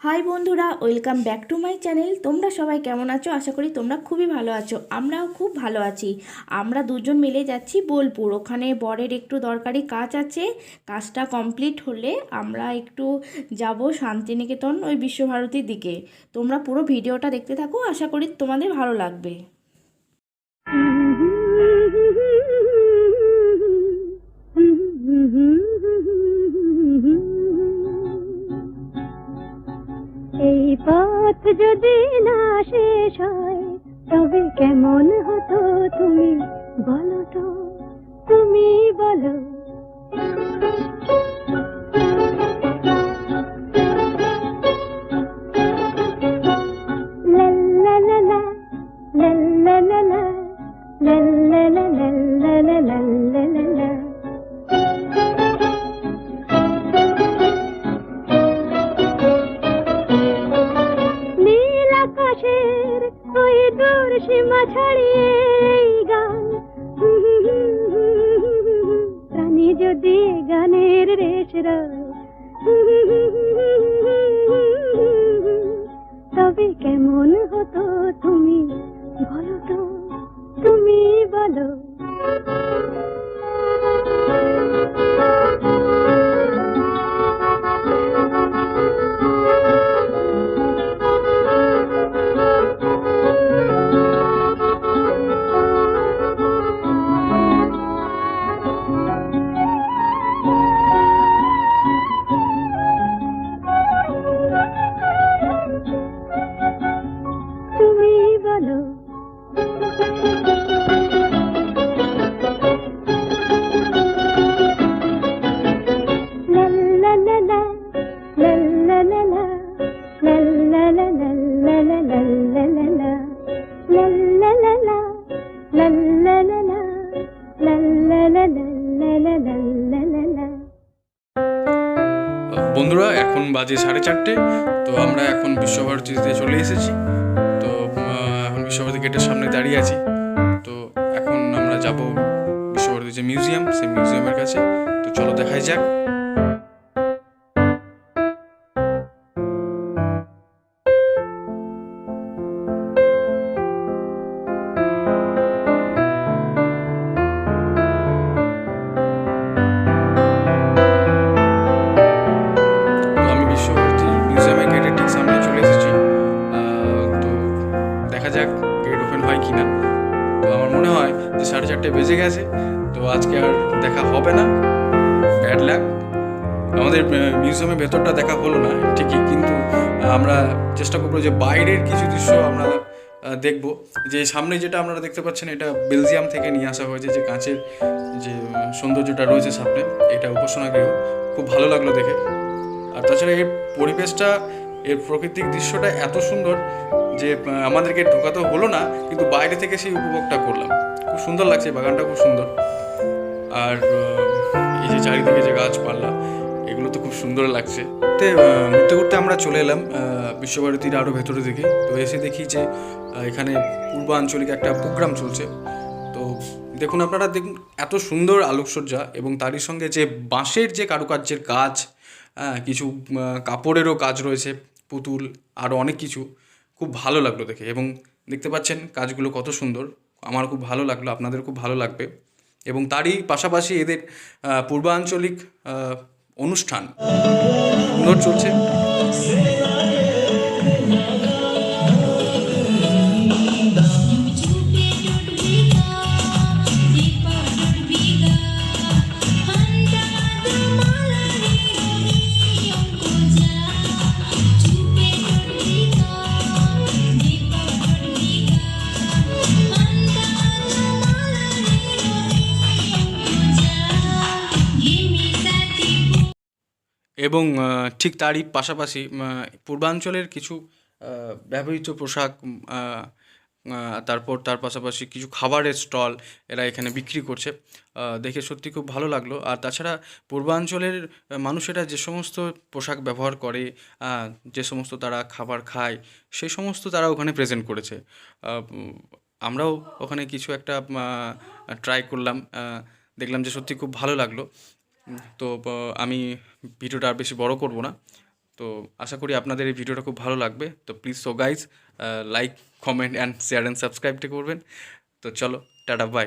High বন্ধুরা, welcome back to my channel. তোমরা সবাই কেমন আছো? আশা করি তোমরা খুবই ভালো আছো। আমরাও খুব ভালো আছি। আমরা দুজন মিলে যাচ্ছি বোলপুর। ওখানে বরের একটু দরকারি কাজ আছে। কাজটা কমপ্লিট হলে আমরা একটু যাব শান্তিনিকেতন ওই বিশ্বভারতীর দিকে। তোমরা পুরো ভিডিওটা দেখতে থাকো। আশা করি তোমাদের ভালো লাগবে। পথ যদি না শেষ হয় তবে কেমন হতো তুমি বলো তো? তুমি বলো। সীমা ছাড়িয়ে এই গান। প্রাণী যদি গানের রেশ তবে কেমন হতো তুমি বলো তো? তুমি বলো। বাজে সাড়ে চারটে, তো আমরা এখন বিশ্বভারতীতে চলে এসেছি। তো এখন বিশ্বভারতী গেটের সামনে দাঁড়িয়ে আছি। তো এখন আমরা যাব বিশ্বভারতী যে মিউজিয়াম, সেই মিউজিয়ামের কাছে। তো চলো দেখাই যাক। হয় কি না তো আমার মনে হয় যে সাড়ে চারটে বেজে গেছে, তো আজকে আর দেখা হবে না। ব্যাড লাক আমাদের মিউজিয়ামের ভেতরটা দেখা হলো না, ঠিকই, কিন্তু আমরা চেষ্টা করব যে বাইরের কিছু দৃশ্য আমরা দেখব। যে সামনে যেটা আপনারা দেখতে পাচ্ছেন, এটা বেলজিয়াম থেকে নিয়ে আসা হয়েছে, যে কাঁচের যে সৌন্দর্যটা রয়েছে সামনে, এটা উপাসনা গৃহ খুব ভালো লাগল দেখে। আর তাছাড়া এর পরিবেশটা এর প্রাকৃতিক দৃশ্যটা এত সুন্দর যে আমাদেরকে ঢোকাতে হলো না, কিন্তু বাইরে থেকে সেই উপভোগটা করলাম। খুব সুন্দর লাগছে, বাগানটা খুব সুন্দর। আর এই যে চারিদিকে যে গাছপালা, এগুলো তো খুব সুন্দর লাগছে। তে ঘুরতে ঘুরতে আমরা চলে এলাম বিশ্বভারতীর আরও ভেতরের দিকে। তো এসে দেখি যে এখানে পূর্বাঞ্চলিক একটা প্রোগ্রাম চলছে। তো দেখুন আপনারা দেখুন এত সুন্দর আলোকসজ্জা এবং তারই সঙ্গে যে বাঁশের যে কারুকার্যের কাজ হ্যাঁ কিছু কাপড়েরও কাজ রয়েছে। পুতুল আরও অনেক কিছু খুব ভালো লাগল দেখে এবং দেখতে পাচ্ছেন কাজগুলো কত সুন্দর। আমার খুব ভালো লাগল, আপনাদের খুব ভালো লাগবে। এবং তারই পাশাপাশি এদের পূর্বাঞ্চলিক অনুষ্ঠান। সুন্দর চলছে। এবং ঠিক তারই পাশাপাশি পূর্বাঞ্চলের কিছু ব্যবহৃত পোশাক তারপর তার পাশাপাশি কিছু খাবারের স্টল এরা এখানে বিক্রি করছে। দেখে সত্যি খুব ভালো লাগল। আর তাছাড়া পূর্বাঞ্চলের মানুষেরা যে সমস্ত পোশাক ব্যবহার করে যে সমস্ত তারা খাবার খায়, সেই সমস্ত তারা ওখানে প্রেজেন্ট করেছে। আমরাও ওখানে কিছু একটা ট্রাই করলাম। দেখলাম যে সত্যি খুব ভালো লাগল। তো আমি ভিডিওটা আর বেশি বড় করব না। তো, আশা করি আপনাদের এই ভিডিওটা খুব ভালো লাগবে। তো please so guys like comment and share and সাবস্ক্রাইবটা করবেন। তো, চলো, টাটা বাই